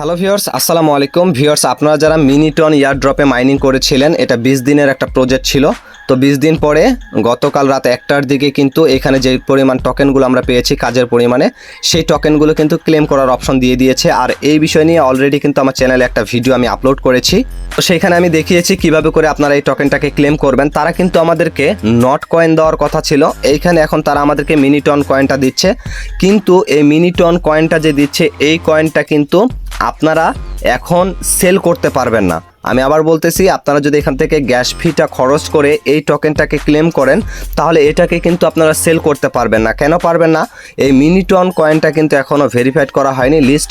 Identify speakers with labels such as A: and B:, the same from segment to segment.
A: Hello viewers আসসালামু আলাইকুম viewers আপনারা যারা মিনিটন ইয়ার ড্রপে মাইনিং করেছিলেন, এটা বিশ দিনের একটা প্রজেক্ট ছিল। তো বিশ দিন পরে গতকাল রাত একটার দিকে কিন্তু এখানে যে পরিমাণ টোকেনগুলো আমরা পেয়েছি, কাজের পরিমাণে, সেই টোকেনগুলো কিন্তু ক্লেম করার অপশন দিয়ে দিয়েছে। আর এই বিষয় নিয়ে অলরেডি কিন্তু আমার চ্যানেলে একটা ভিডিও আমি আপলোড করেছি। তো সেখানে আমি দেখিয়েছি কীভাবে করে আপনারা এই টোকেনটাকে ক্লেম করবেন। তারা কিন্তু আমাদেরকে নট কয়েন দেওয়ার কথা ছিল। এইখানে এখন তারা আমাদেরকে মিনিটন কয়েনটা দিচ্ছে। কিন্তু এই মিনিটন কয়েনটা যে দিচ্ছে, এই কয়েনটা কিন্তু আপনারা এখন সেল করতে পারবেন না। আমি আবার বলতেছি, আপনারা যদি এখান থেকে গ্যাস ফিটা খরচ করে এই টোকেনটাকে ক্লেম করেন, তাহলে এটাকে কিন্তু আপনারা সেল করতে পারবেন না। কেন পারবেন না? এই মিনিটন কয়েনটা কিন্তু এখনও ভেরিফাইড করা হয়নি লিস্ট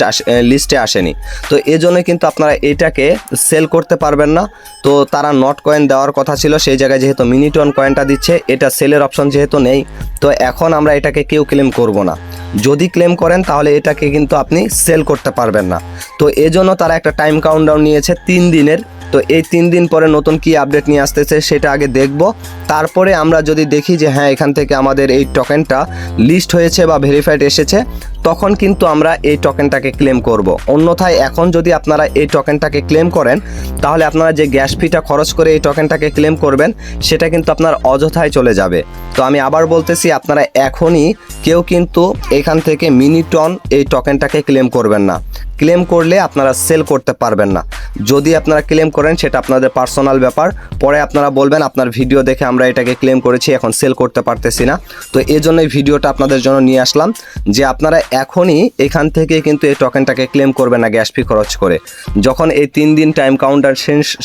A: লিস্টে আসেনি। তো এজন্য কিন্তু আপনারা এটাকে সেল করতে পারবেন না। তো তারা নট কয়েন দেওয়ার কথা ছিল, সেই জায়গায় যেহেতু মিনিটন কয়েনটা দিচ্ছে, এটা সেলের অপশন যেহেতু নেই, তো এখন আমরা এটাকে কেউ ক্লেম করব না। যদি ক্লেম করেন, তাহলে এটাকে কিন্তু আপনি সেল করতে পারবেন না। তো এজন্য তারা একটা টাইম কাউন্টডাউন নিয়েছে, তিন দিনের। তো এই তিন দিন পরে নতুন কি আপডেট নিয়ে আসতেছে সেটা আগে দেখব। তারপরে আমরা যদি দেখি যে হ্যাঁ এখান থেকে আমাদের এই টোকেনটা লিস্ট হয়েছে বা ভেরিফাইড এসেছে, তখন কিন্তু আমরা এই টোকেনটাকে ক্লেম করব। অন্যথায় এখন যদি আপনারা এই টোকেনটাকে ক্লেম করেন, তাহলে আপনারা যে গ্যাস ফিটা খরচ করে এই টোকেনটাকে ক্লেম করবেন, সেটা কিন্তু আপনার অযথায় চলে যাবে। তো আমি আবার বলতেছি, আপনারা এখনই কেউ কিন্তু এখান থেকে মিনিটন এই টোকেনটাকে ক্লেম করবেন না। ক্লেম করলে আপনারা সেল করতে পারবেন না। যদি আপনারা ক্লেম করেন, সেটা আপনাদের পার্সোনাল ব্যাপার। পরে আপনারা বলবেন, আপনার ভিডিও দেখে আমরা এটাকে ক্লেম করেছি, এখন সেল করতে পারতেছি না। তো এই জন্য এই ভিডিওটা আপনাদের জন্য নিয়ে আসলাম যে আপনারা এখনই এখান থেকে কিন্তু এই টোকেনটাকে ক্লেম করবেন না গ্যাস ফি খরচ করে। যখন এই তিন দিন টাইম কাউন্টার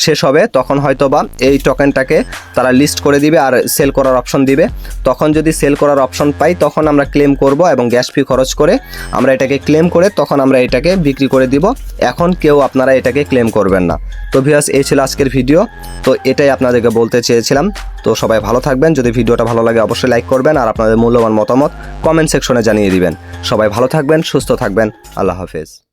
A: শেষ হবে, তখন হয়তো বা এই টোকেনটাকে তারা লিস্ট করে দিবে আর সেল করার অপশন দিবে। তখন যদি সেল করার অপশন পাই, তখন আমরা ক্লেম করব এবং গ্যাস ফি খরচ করে আমরা এটাকে ক্লেম করে তখন আমরা এটাকে বিক্রি করে দিব। এখন কেউ আপনারা এটাকে ক্লেম করবেন না। তো ভিয়াস এই ছিল আজকের ভিডিও তো এটাই আপনাদেরকে বলতে চেয়েছিলাম। তো সবাই ভালো থাকবেন। যদি ভিডিওটা ভালো লাগে, অবশ্যই লাইক করবেন আর আপনাদের মূল্যবান মতামত কমেন্ট সেকশনে জানিয়ে দিবেন। সবাই ভালো থাকবেন, সুস্থ থাকবেন। আল্লাহ হাফেজ।